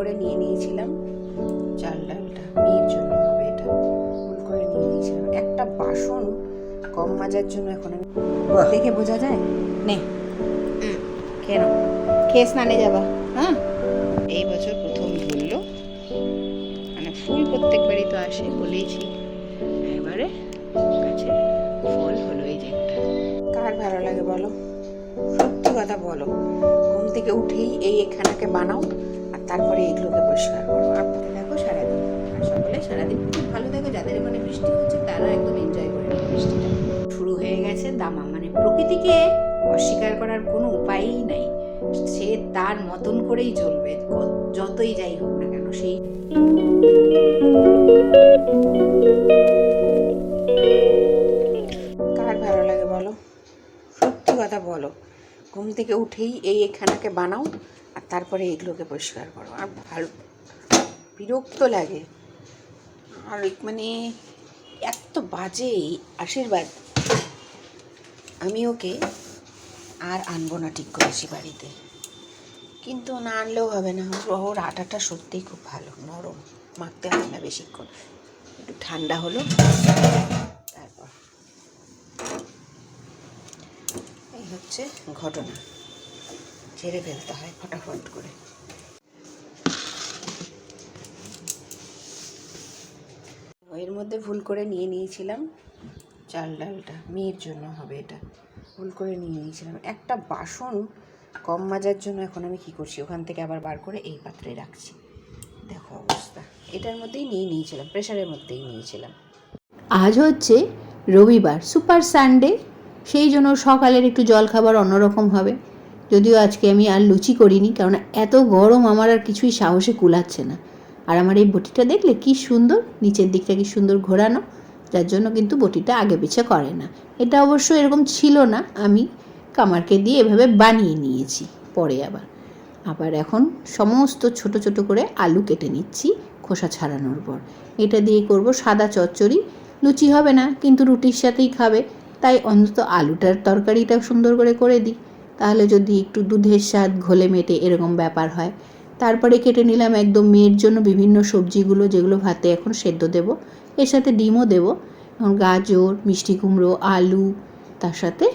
করে নিয়ে নিয়েছিলাম। চাল ডালটা মেয়ের জন্য হবে এটা। ভুল করে নিয়ে নিয়েছিলাম। একটা বাসন কম মাজার জন্য এখন আমি। দেখে বোঝা যায়? নে। কেন খেয়ে স্নানে যাবা। হ্যাঁ এই বছর প্রথম ধরলো। মানে ফুল প্রত্যেকবারই তো আসে বলেইছি। এবারে গাছে ফল হলো এই যে কার ভালো লাগে বলো? সত্যি কথা বলো। ঘুম থেকে উঠেই এই এখানাকে বানাও। তারপরে এগুলোকে পরিষ্কার করো আর দেখো সারাদিন। আর সকলে সারাদিন খুব ভালো দেখো যাদের ওখানে বৃষ্টি হচ্ছে তারা একদম এনজয় করে বৃষ্টিটা। শুরু হয়ে গেছে দামা মানে প্রকৃতিকে অস্বীকার করার কোনো উপায়ই নাই। সে তার মতন করেই চলবে যতই যাই হোক না কেন সেই কার ভালো লাগে বলো? সত্যি কথা বলো ঘুম থেকে উঠেই এই এখানাকে বানাও আর তারপরে এগুলোকে পরিষ্কার করো। আর ভালো, বিরক্ত লাগে। আর মানে এত বাজে এই আশীর্বাদ। আমি ওকে আর আনব না ঠিক করেছি বাড়িতে। কিন্তু না আনলেও হবে না। ওর- আটাটা সত্যিই খুব ভালো, নরম, মাখতে হবে না বেশিক্ষণ। একটু ঠান্ডা হলো, তারপর। এই হচ্ছে ঘটনা। ছেড়ে ফেলতে হয় ফটাফট করে। এর মধ্যে ভুল করে নিয়ে নিয়েছিলাম। চাল ডালটা, মেয়ের জন্য হবে এটা। ভুল করে নিয়ে নিয়েছিলাম। একটা বাসন কম মাজার জন্য এখন আমি কি করছি? ওখান থেকে আবার বার করে এই পাত্রে রাখছি। দেখো অবস্থা। এটার মধ্যেই নিয়ে নিয়েছিলাম প্রেশারের মধ্যেই নিয়েছিলাম। আজ হচ্ছে রবিবার, সুপার সানডে। সেই জন্য সকালের একটু জলখাবার অন্যরকম হবে। যদিও আজকে আমি আর লুচি করিনি, কারণ এত গরম আমার আর কিছুই সাহসে কুলাচ্ছে না। আর আমার এই বটিটা দেখলে কি সুন্দর, নিচের দিকটা কি সুন্দর ঘোরানো, যার জন্য কিন্তু বটিটা আগে পিছে করে না। এটা অবশ্য এরকম ছিল না, আমি কামারকে দিয়ে এভাবে বানিয়ে নিয়েছি পরে আবার। আবার এখন সমস্ত ছোট ছোট করে আলু কেটে নিচ্ছি খোসা ছাড়ানোর পর। এটা দিয়ে করব সাদা চচ্চড়ি। লুচি হবে না, কিন্তু রুটির সাথেই খাবে। তাই অন্তত আলুটার তরকারিটা সুন্দর করে করে দিই। তাহলে যদি একটু দুধের স্বাদ ঘোলে মেটে এরকম ব্যাপার হয়। তারপরে কেটে নিলাম একদম মেয়ের জন্য বিভিন্ন সবজিগুলো যেগুলো ভাতে এখন সেদ্ধ দেব। এর সাথে ডিমও দেব। এখন গাজর, মিষ্টি কুমড়ো, আলু, তার সাথে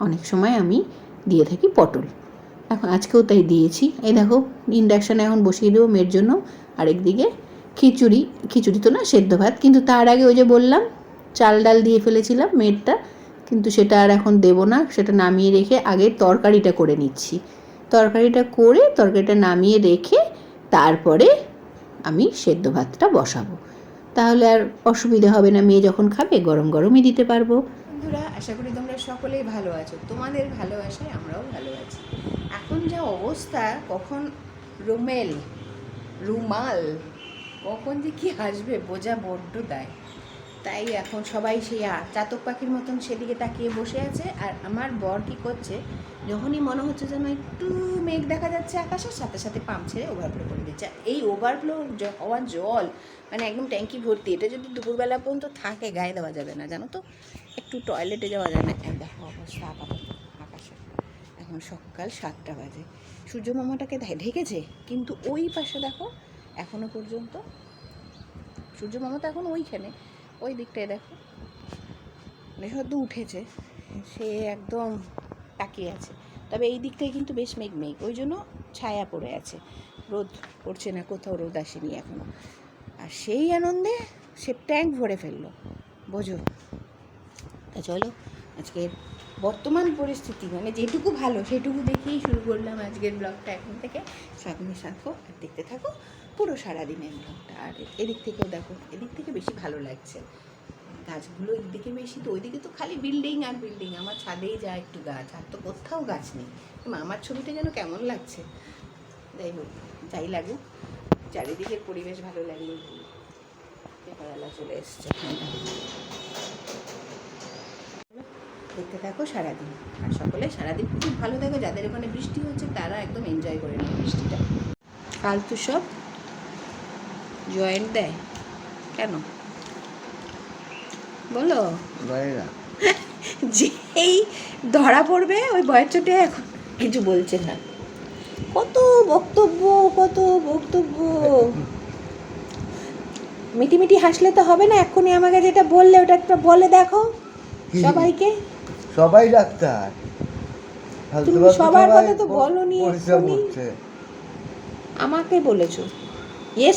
অনেক সময় আমি দিয়ে থাকি পটল। এখন আজকেও তাই দিয়েছি। এই দেখো ইন্ডাকশানে এখন বসিয়ে দেবো মেয়ের জন্য। আরেকদিকে খিচুড়ি খিচুড়ি তো না, সেদ্ধ ভাত। কিন্তু তার আগে ওই যে বললাম, চাল ডাল দিয়ে ফেলেছিলাম মেয়েরটা। কিন্তু সেটা আর এখন দেবো না, সেটা নামিয়ে রেখে আগে তরকারিটা করে নিচ্ছি। তরকারিটা করে তরকারিটা নামিয়ে রেখে তারপরে আমি সেদ্ধ ভাতটা বসাবো। তাহলে আর অসুবিধা হবে না, মেয়ে যখন খাবে গরম গরমই দিতে পারব। বন্ধুরা, আশা করি তোমরা সকলেই ভালো আছো। তোমাদের ভালোবাসায় আমরাও ভালো আছি। এখন যা অবস্থা, কখন রুমেল, রুমাল, কখন যে কি আসবে, বোঝা বড্ড দেয়। তাই এখন সবাই সেই চাতক পাখির মতন সেদিকে তাকিয়ে বসে আছে। আর আমার বর কি করছে, যখনই মনে হচ্ছে যেন একটু মেঘ দেখা যাচ্ছে আকাশের, সাথে সাথে পাম্প ছেড়ে ওভারফ্লো করে দিচ্ছে। এই ওভারফ্লো হওয়া জল মানে একদম ট্যাঙ্কি ভর্তি, এটা যদি দুপুরবেলা পর্যন্ত থাকে, গায়ে দেওয়া যাবে না। জানো তো, একটু টয়লেটে যাওয়া যায় না। দেখো অবস্থা আপাতত আকাশে। এখন সকাল সাতটা বাজে। সূর্য মামাটাকে ঢেকেছে, কিন্তু ওই পাশে দেখো, এখনও পর্যন্ত সূর্য মামা তো এখন ওইখানে। ওই দিকটায় দেখো। সদ্য উঠেছে, সে একদম তাকিয়ে আছে। তবে এই দিকটায় কিন্তু বেশ মেঘ মেঘ ওই জন্য ছায়া পড়ে আছে। রোদ পড়ছে না কোথাও, রোদ আসেনি এখনও আর সেই আনন্দে সে ট্যাঙ্ক ভরে ফেলল। বোঝো। তা চলো, আজকের বর্তমান পরিস্থিতি মানে যেটুকু ভালো সেটুকু দেখেই শুরু করলাম আজকের ব্লগটা। এখন থেকে সঙ্গে থাকো আর দেখতে থাকো পুরো সারাদিনের ব্লগটা। আর এদিক থেকেও দেখো, এদিক থেকে বেশি ভালো লাগছে। গাছগুলো এদিকে বেশি তো ওইদিকে তো খালি বিল্ডিং আর বিল্ডিং আমার ছাদেই যা একটু গাছ, আর তো কোথাও গাছ নেই। আমার ছবিটা যেন কেমন লাগছে? যাই হোক, যাই লাগুক, চারিদিকের পরিবেশ ভালো লাগল। সকালবেলা চলে এসছে। দেখতে থাকো সারাদিন। আর সকলে সারাদিন খুব ভালো দেখো যাদের ওখানে বৃষ্টি হচ্ছে তারা একদম এনজয় করে নেয় বৃষ্টিটা। ফালতু সব জয়েন্ট দেয়। কেন? বলো। যেই ধরা পড়বে ওই বয়ের চোটে এখন কিছু বলছে না। কত বক্তব্য কত বক্তব্য। মিটিমিটি হাসলে তো হবে না এক্ষুনি আমাকে যেটা বললে ওটা একটা বলে দেখো সবাইকে। সবাই ডাক্তার। তুমি সবার কথা তো বলোনি। করছে। আমাকে বলেছ।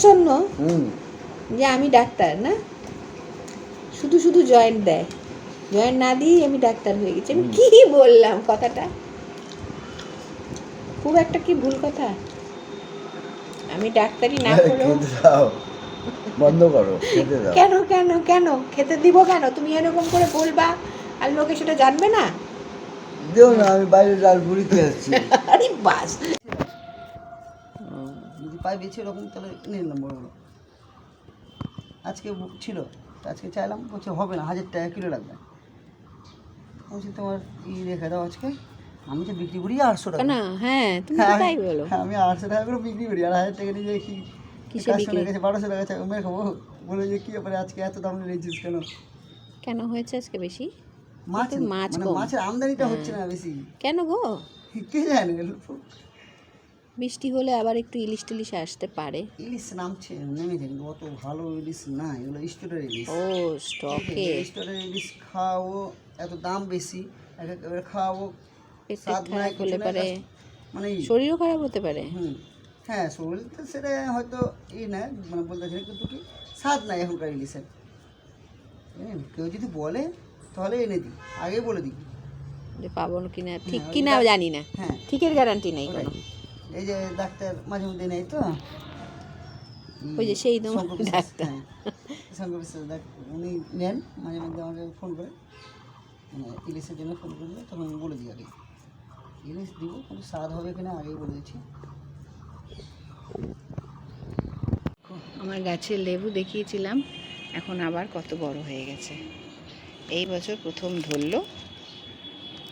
শোনো হুম। যে আমি ডাক্তার না? শুধু শুধু জয়েন্ট দেয়। জয়েন্ট না দিয়েই আমি ডাক্তার হয়ে গেছি। আমি কি বললাম কথাটা? খুব একটা কি ভুল কথা? আমি ডাক্তারি না দাও। বন্ধ করো কেন কেন কেন? খেতে দিব কেন? তুমি এরকম করে বলবা? আর লোকে সেটা জানবে না? দিও না আমি বাইরে ডাল বুড়িতে আসছি আরে বাস। যদি পাই বেছে এরকম তাহলে নিয়ে নিলাম বড় বড়। আজকে ছিল তো আজকে চাইলাম বলছে হবে না হাজার টাকা কিলো লাগবে। বলছি তোমার ই রেখে দাও আজকে আমি তো বিক্রি করি আটশো টাকা। না হ্যাঁ তুমি হ্যাঁ, তাই বলো। হ্যাঁ, আমি আটশো টাকা করে বিক্রি করি আর হাজার টাকা নিয়ে কি কিসে বিক্রি? কাছে বারোশো টাকা মেরে খাব। বলে যে কি ব্যাপারে আজকে এত দাম নিয়েছিস কেন? কেন হয়েছে আজকে বেশি? মাছ মাছ মানে। হ্যাঁ। মাছের আমদানিটা হচ্ছে না বেশি। কেন গো? কে জানে? বৃষ্টি হলে আবার একটু ইলিশ টিলিশ আসতে পারে। ইলিশ নামছে নেমেছে কিন্তু অত ভালো ইলিশ না এগুলো স্টোরের ইলিশ। ও স্টকে। স্টোরের ইলিশ খাওয়াবো এত দাম বেশি এক এক করে খাওয়াবো পেট খারাপ হলে পারে। মানে শরীরও খারাপ হতে পারে। হুম। হ্যাঁ শরীর তো সেটা হয়তো ই না মানে বলতে চাই কিন্তু কি স্বাদ নাই এখনকার ইলিশের। কেউ যদি বলে তাহলে এনে দিই আগে বলে দিই। যে পাবো কিনা ঠিক হ্যাঁ, কিনা জানি না। হ্যাঁ। ঠিকের গ্যারান্টি নেই। কোনো। এই যে ডাক্তার মাঝে মধ্যে নেই তো? ওই যে সেই তোমার ডাক্তার। হ্যাঁ। শঙ্কর বিশ্বাস উনি নেন মাঝে মধ্যে আমাকে ফোন করে। মানে ইলিশের জন্য ফোন করলে তখন আমি বলে দিই আগে। ইলিশ দিব কিন্তু স্বাদ হবে কিনা আগেই বলে দিচ্ছি। আমার গাছের লেবু দেখিয়েছিলাম এখন আবার কত বড় হয়ে গেছে। এই বছর প্রথম ধরলো।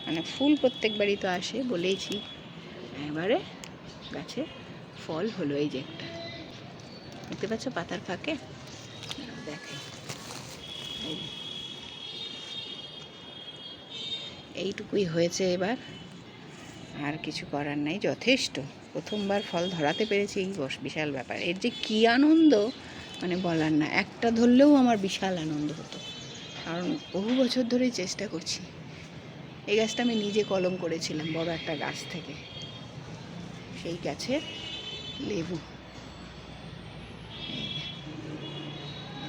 মানে ফুল প্রত্যেকবারই তো আসে বলেইছি। এবারে গাছে ফল হলো এই যে একটা। দেখতে পাচ্ছ পাতার ফাঁকে? দেখে এইটুকুই হয়েছে এবার। আর কিছু করার নাই, যথেষ্ট। প্রথমবার ফল ধরাতে পেরেছি এই বস বিশাল ব্যাপার। এর যে কী আনন্দ মানে বলার না। একটা ধরলেও আমার বিশাল আনন্দ হতো। কারণ বহু বছর ধরেই চেষ্টা করছি। এই গাছটা আমি নিজে কলম করেছিলাম, বড় একটা গাছ থেকে। সেই গাছের লেবু।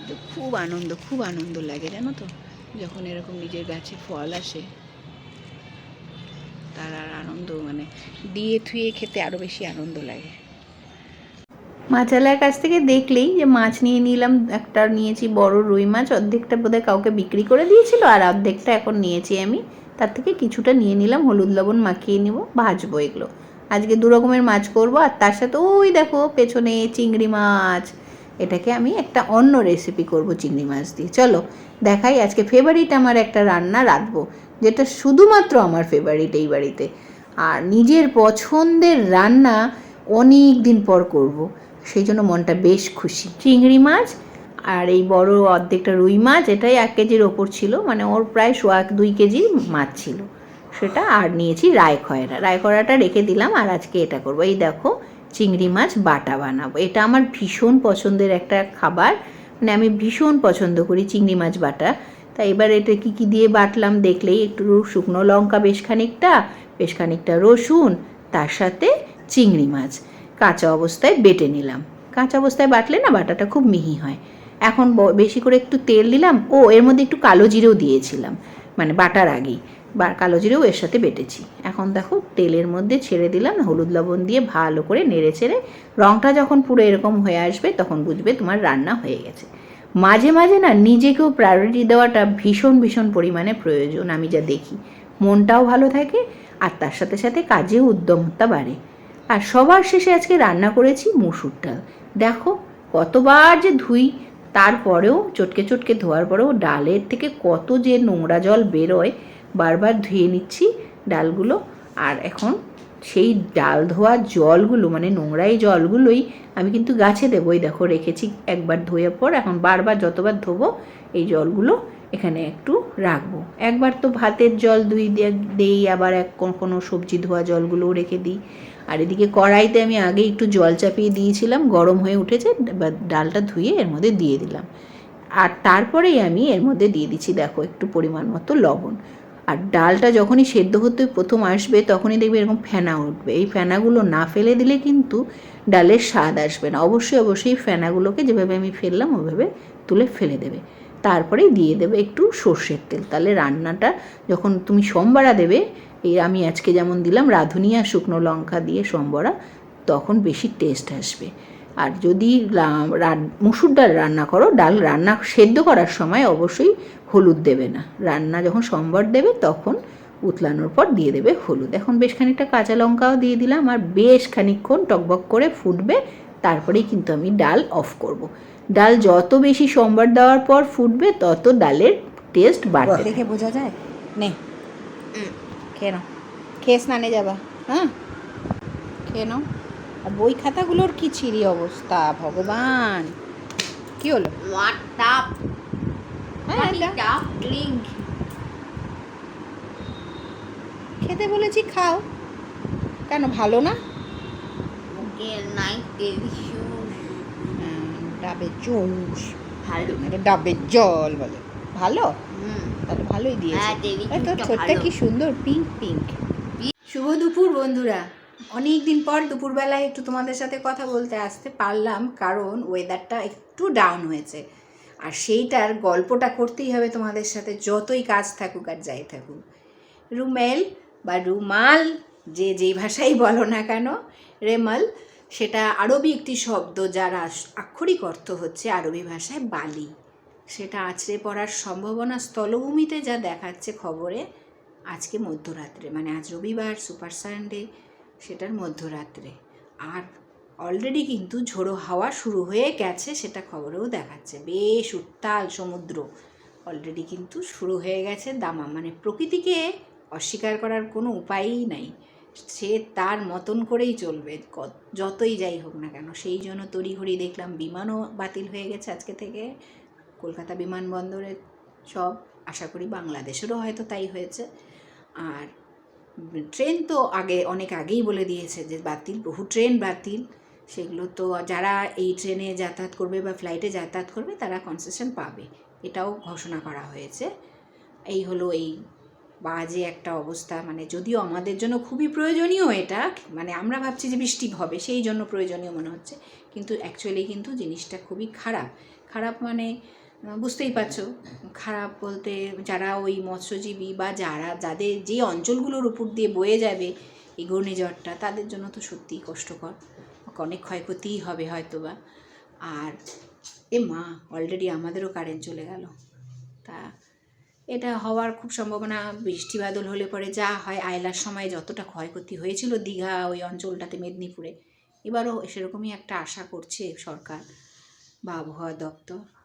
তো খুব আনন্দ খুব আনন্দ লাগে, জানো তো? যখন এরকম নিজের গাছে ফল আসে, তার আর আনন্দ মানে দিয়ে থুয়ে খেতে আরও বেশি আনন্দ লাগে। মাছালার কাছ থেকে দেখলেই যে মাছ নিয়ে নিলাম, একটা নিয়েছি বড় রুই মাছ, অর্ধেকটা বোধহয় কাউকে বিক্রি করে দিয়েছিল, আর অর্ধেকটা এখন নিয়েছি আমি। তার থেকে কিছুটা নিয়ে নিলাম, হলুদ লবণ মাখিয়ে নিব, ভাজবো এগুলো। আজকে দু রকমের মাছ করব, আর তার সাথে ওই দেখো, পেছনে চিংড়ি মাছ। এটাকে আমি একটা অন্য রেসিপি করব চিংড়ি মাছ দিয়ে। চলো, দেখাই আজকে ফেভারিট আমার একটা রান্না, রাঁধবো, যেটা শুধুমাত্র আমার ফেভারিট এই বাড়িতে। আর নিজের পছন্দের রান্না অনেক দিন পর করব। সেই জন্য মনটা বেশ খুশি। চিংড়ি মাছ আর এই বড় অর্ধেকটা রুই মাছ, এটাই এক কেজির ওপর ছিল মানে ওর প্রায় সোয়া দুই কেজি মাছ ছিল। সেটা আর নিয়েছি রায়খয়রা। রায়খয়রাটা রেখে দিলাম আর আজকে এটা করব। এই দেখো, চিংড়ি মাছ বাটা বানাবো। এটা আমার ভীষণ পছন্দের একটা খাবার। মানে আমি ভীষণ পছন্দ করি চিংড়ি মাছ বাটা। তা এবার এটা কি কি দিয়ে বাটলাম দেখলেই একটু শুকনো লঙ্কা বেশ খানিকটা বেশ খানিকটা রসুন, তার সাথে চিংড়ি মাছ। কাঁচা অবস্থায় বেটে নিলাম। কাঁচা অবস্থায় বাটলে না বাটাটা খুব মিহি হয়। এখন বেশি করে একটু তেল দিলাম। ও, এর মধ্যে একটু কালো জিরেও দিয়েছিলাম মানে বাটার আগেই। বা, কালো জিরেও এর সাথে বেটেছি। এখন দেখো, তেলের মধ্যে ছেড়ে দিলাম, হলুদ লবণ দিয়ে ভালো করে নেড়ে ছেড়ে রঙটা যখন পুরো এরকম হয়ে আসবে তখন বুঝবে তোমার রান্না হয়ে গেছে। মাঝে মাঝে না নিজেকেও প্রায়োরিটি দেওয়াটা ভীষণ ভীষণ পরিমাণে প্রয়োজন, আমি যা দেখি। মনটাও ভালো থাকে আর তার সাথে সাথে কাজেও উদ্যমতা বাড়ে। আর সবার শেষে আজকে রান্না করেছি মুসুর ডাল। দেখো, কতবার যে ধুই, তারপরেও চটকে চটকে ধোয়ার পরেও ডালের থেকে কত যে নোংরা জল বেরোয়, বারবার ধুয়ে নিচ্ছি ডালগুলো। আর এখন সেই ডাল ধোয়ার জলগুলো মানে নোংরা এই জলগুলোই আমি কিন্তু গাছে দেবো দেখো, রেখেছি একবার ধোয়ার পর, এখন বারবার যতবার ধোবো, এই জলগুলো এখানে একটু রাখব। একবার তো ভাতের জল দুই, দেই আবার এক কোনো সবজি ধোয়া জলগুলোও রেখে দিই। আর এদিকে কড়াইতে আমি আগে একটু জল চাপিয়ে দিয়েছিলাম, গরম হয়ে উঠেছে ডালটা ধুয়ে এর মধ্যে দিয়ে দিলাম। আর তারপরেই আমি এর মধ্যে দিয়ে দিচ্ছি, দেখো, একটু পরিমাণ মতো লবণ। আর ডালটা যখনই সেদ্ধ হতে প্রথম আসবে, তখনই দেখবে এরকম ফেনা উঠবে। এই ফেনাগুলো না ফেলে দিলে কিন্তু ডালের স্বাদ আসবে না। অবশ্যই অবশ্যই ফেনাগুলোকে যেভাবে আমি ফেললাম ওইভাবে তুলে ফেলে দেবে। তারপরে দিয়ে দেবে একটু সর্ষের তেল। তাহলে রান্নাটা যখন তুমি সোমবারা দেবে এই আমি আজকে যেমন দিলাম রাঁধুনি আর শুকনো লঙ্কা দিয়ে সম্বরা তখন বেশি টেস্ট আসবে। আর যদি মুসুর ডাল রান্না করো ডাল রান্না সেদ্ধ করার সময় অবশ্যই হলুদ দেবে না। রান্না যখন সম্বর দেবে তখন উতলানোর পর দিয়ে দেবে হলুদ। এখন বেশ খানিকটা কাঁচা লঙ্কাও দিয়ে দিলাম আর বেশ খানিকক্ষণ টকবক করে ফুটবে তারপরেই কিন্তু আমি ডাল অফ করব। ডাল যত বেশি সম্বর দেওয়ার পর ফুটবে তত ডালের টেস্ট বাড়বে দেখে বোঝা যায়? নে। খেয়ে নাও। খেয়ে স্নানে যাবা হ্যাঁ? খেয়ে নাও। আর বই খাতাগুলোর কি চিরি অবস্থা ভগবান। কি হলো? হ্যাঁ খেতে বলেছি খাও। কেন ভালো না. হ্যাঁ, ডাবের জুস ভালো। ডাবের জল বলে। ভালো? হুম। তাহলে ভালোই দিয়েছে। হ্যাঁ, তোর ঠোঁটটা কি সুন্দর পিঙ্ক পিঙ্ক শুভ দুপুর বন্ধুরা। অনেক দিন পর দুপুরবেলায় একটু তোমাদের সাথে কথা বলতে আসতে পারলাম কারণ ওয়েদারটা একটু ডাউন হয়েছে। আর সেইটার গল্পটা করতেই হবে তোমাদের সাথে যতই কাজ থাকুক আর যাই থাকুক। রুমেল বা রুমাল যে যেই ভাষাই বলো না কেন রেমাল সেটা আরবি একটি শব্দ যার আক্ষরিক অর্থ হচ্ছে আরবি ভাষায় বালি। সেটা আছড়ে পড়ার সম্ভাবনা স্থলভূমিতে যা দেখাচ্ছে খবরে আজকে মধ্যরাত্রে মানে আজ রবিবার, সুপার সানডে, সেটার মধ্যরাত্রে। আর অলরেডি কিন্তু ঝোড়ো হাওয়া শুরু হয়ে গেছে, সেটা খবরেও দেখাচ্ছে। বেশ উত্তাল সমুদ্র অলরেডি কিন্তু শুরু হয়ে গেছে দামা মানে প্রকৃতিকে অস্বীকার করার কোনো উপায়ই নাই। সে তার মতন করেই চলবে যতই যাই হোক না কেন। সেই জন্য তড়িঘড়ি দেখলাম বিমানও বাতিল হয়ে গেছে আজকে থেকে। কলকাতা বিমানবন্দরে সব, আশা করি বাংলাদেশেরও হয়তো তাই হয়েছে। আর ট্রেন তো আগে, অনেক আগেই বলে দিয়েছে যে বাতিল, বহু ট্রেন বাতিল। সেগুলো তো যারা এই ট্রেনে যাতায়াত করবে বা ফ্লাইটে যাতায়াত করবে, তারা কনসেশন পাবে। এটাও ঘোষণা করা হয়েছে। এই হলো এই বাজে একটা অবস্থা। মানে যদিও আমাদের জন্য খুবই প্রয়োজনীয় এটা মানে আমরা ভাবছি যে বৃষ্টি হবে, সেই জন্য প্রয়োজনীয় মনে হচ্ছে। কিন্তু অ্যাকচুয়ালি কিন্তু জিনিসটা খুবই খারাপ। খারাপ মানে বুঝতেই পারছ। খারাপ বলতে যারা ওই মৎস্যজীবী বা যারা, যাদের যে অঞ্চলগুলোর উপর দিয়ে বয়ে যাবে এই ঘূর্ণিঝড়টা, তাদের জন্য তো সত্যিই কষ্টকর। অনেক ক্ষয়ক্ষতিই হবে হয়তো বা আর, এ মা অলরেডি আমাদেরও কারেন্ট চলে গেল। তা, এটা হওয়ার খুব সম্ভাবনা, বৃষ্টি বাদল হলে পরে যা হয়, আয়লার সময় যতটা ক্ষয়ক্ষতি হয়েছিল দীঘা, ওই অঞ্চলটাতে মেদিনীপুরে, এবারও সেরকমই একটা আশা করছে সরকার বা আবহাওয়া দপ্তর।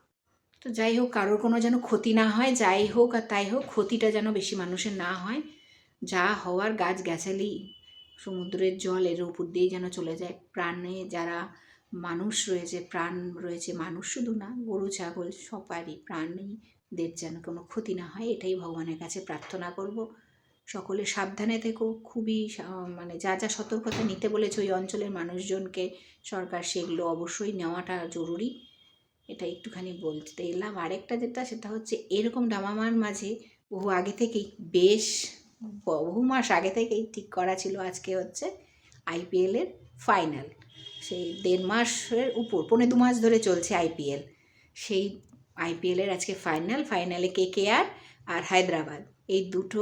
তো যাই হোক, কারোর কোনো যেন ক্ষতি না হয়, যাই হোক আর তাই হোক, ক্ষতিটা যেন বেশি মানুষের না হয়। যা হওয়ার গাছ গেছালি সমুদ্রের জল এর উপর দিয়েই যেন চলে যায়। প্রাণে যারা মানুষ রয়েছে, প্রাণ রয়েছে, মানুষ শুধু না, গরু, ছাগল সবারই প্রাণীদের যেন কোনো ক্ষতি না হয়, এটাই ভগবানের কাছে প্রার্থনা করব। সকলে সাবধানে থেকো, খুবই মানে যা যা সতর্কতা নিতে বলেছে ওই অঞ্চলের মানুষজনকে সরকার সেগুলো অবশ্যই নেওয়াটা জরুরি। এটা একটুখানি বলতে এলাম। আরেকটা যেটা, সেটা হচ্ছে এরকম ডামামার মাঝে বহু আগে থেকেই, বেশ বহু মাস আগে থেকেই ঠিক করা ছিল আজকে হচ্ছে আইপিএলের ফাইনাল। সেই দেড় মাসের উপর, পৌনে দু মাস ধরে চলছে আইপিএল সেই আইপিএলের আজকে ফাইনাল, ফাইনালে কে কে আর আর হায়দ্রাবাদ। এই দুটো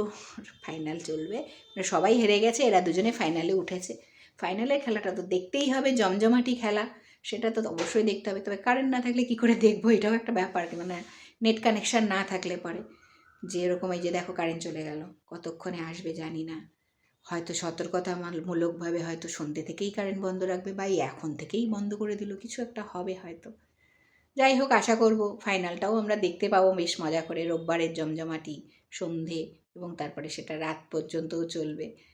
ফাইনাল চলবে। মানে সবাই হেরে গেছে, এরা দুজনে ফাইনালে উঠেছে। ফাইনালের খেলাটা তো দেখতেই হবে, জমজমাটি খেলা। সেটা তো অবশ্যই দেখতে হবে। তবে কারেন্ট না থাকলে কি করে দেখব? এটাও একটা ব্যাপার মানে নেট কানেকশান না থাকলে পরে। যে এরকম এই যে দেখো কারেন্ট চলে গেল, কতক্ষণে আসবে জানি না। হয়তো সতর্কতা মূলকভাবে হয়তো সন্ধ্যে থেকেই কারেন্ট বন্ধ রাখবে বা এখন থেকেই বন্ধ করে দিল, কিছু একটা হবে হয়তো। যাই হোক, আশা করব ফাইনালটাও আমরা দেখতে পাবো। বেশ মজা করে রোববারের জমজমাটি, সন্ধে এবং তারপরে সেটা রাত পর্যন্তও চলবে।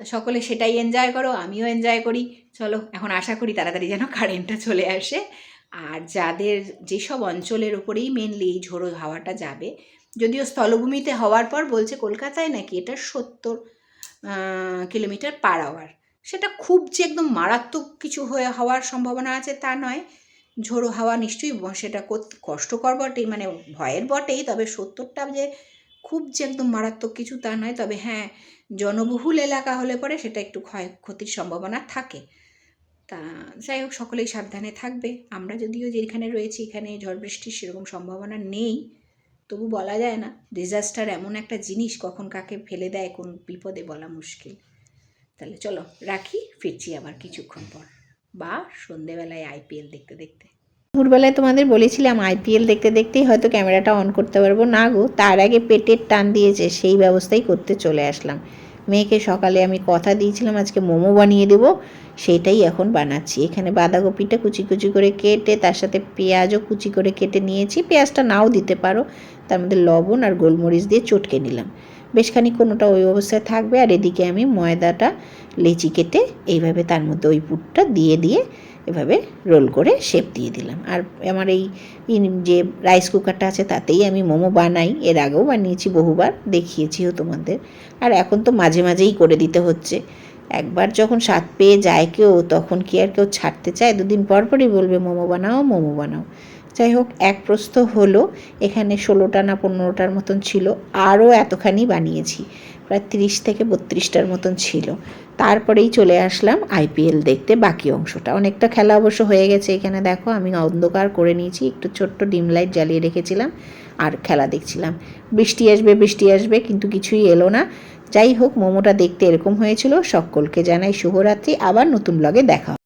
তা সকলে সেটাই এনজয় করো, আমিও এনজয় করি। চলো, এখন আশা করি তাড়াতাড়ি যেন কারেন্টটা চলে আসে। আর যাদের যেসব অঞ্চলের ওপরেই মেনলি এই ঝোড়ো হাওয়াটা যাবে, যদিও স্থলভূমিতে হওয়ার পর বলছে কলকাতায় নাকি এটা সত্তর কিলোমিটার পার আওয়ার সেটা খুব যে একদম মারাত্মক কিছু হয়ে হওয়ার সম্ভাবনা আছে তা নয়। ঝোড়ো হাওয়া নিশ্চয়ই সেটা কর- কষ্টকর বটেই মানে ভয়ের বটেই, তবে সত্তরটা যে খুব যে একদম মারাত্মক কিছু তা নয়। তবে হ্যাঁ জনবহুল এলাকা হলে পরে সেটা একটু ক্ষয়ক্ষতির সম্ভাবনা থাকে। তা যাই হোক, সকলেই সাবধানে থাকবে। আমরা যদিও যেখানে রয়েছি, এখানে ঝড় বৃষ্টির সেরকম সম্ভাবনা নেই। তবু বলা যায় না ডিজাস্টার এমন একটা জিনিস কখন কাকে ফেলে দেয়, কোন বিপদে বলা মুশকিল। তাহলে চলো, রাখি, ফিরছি আবার কিছুক্ষণ পর। বা সন্ধেবেলায় আইপিএল দেখতে দেখতে। দুপুরবেলায় তোমাদের বলেছিলাম আইপিএল দেখতে দেখতেই হয়তো ক্যামেরাটা অন করতে পারব। না গো, তার আগে পেটের টান দিয়েছে, সেই ব্যবস্থাই করতে চলে আসলাম। মেয়েকে সকালে আমি কথা দিয়েছিলাম, আজকে মোমো বানিয়ে দেবো, সেটাই এখন বানাচ্ছি। এখানে বাঁধাকপিটা কুচি কুচি করে কেটে, তার সাথে পেঁয়াজও কুচি করে কেটে নিয়েছি। পেঁয়াজটা নাও দিতে পারো। তার মধ্যে লবণ আর গোলমরিচ দিয়ে চটকে নিলাম। বেশ খানিক্ষণ ওটা ওই অবস্থায় থাকবে, আর এদিকে আমি ময়দাটা, লেচি কেটে, এইভাবে তার মধ্যে ওই পুরটা দিয়ে দিয়ে এভাবে রোল করে শেপ দিয়ে দিলাম। আর আমার এই যে রাইস কুকারটা আছে তাতেই আমি মোমো বানাই। এর আগেও বানিয়েছি, বহুবার দেখিয়েছিও তোমাদের। আর এখন তো মাঝে মাঝেই করে দিতে হচ্ছে। একবার যখন স্বাদ পেয়ে যায় কেউ, তখন কি আর কেউ ছাড়তে চায়? দুদিন পর পরই বলবে, মোমো বানাও মোমো বানাও। যাই হোক এক প্রস্থ হলো, এখানে ষোলোটা না পনেরোটার মতন ছিল। আরও এতখানি বানিয়েছি, প্রায় তিরিশ থেকে বত্রিশটার মতন ছিল। তারপরেই চলে আসলাম আইপিএল দেখতে বাকি অংশটা। অনেকটা খেলা অবশ্য হয়ে গেছে এখানে, দেখো, আমি অন্ধকার করে নিয়েছি, একটু ছোট্ট ডিম লাইট জ্বালিয়ে রেখেছিলাম আর খেলা দেখছিলাম। বৃষ্টি আসবে বৃষ্টি আসবে, কিন্তু কিছুই এলো না। যাই হোক মোমোটা দেখতে এরকম হয়েছিল। সকলকে জানাই শুভরাত্রি। আবার নতুন ব্লগে দেখা।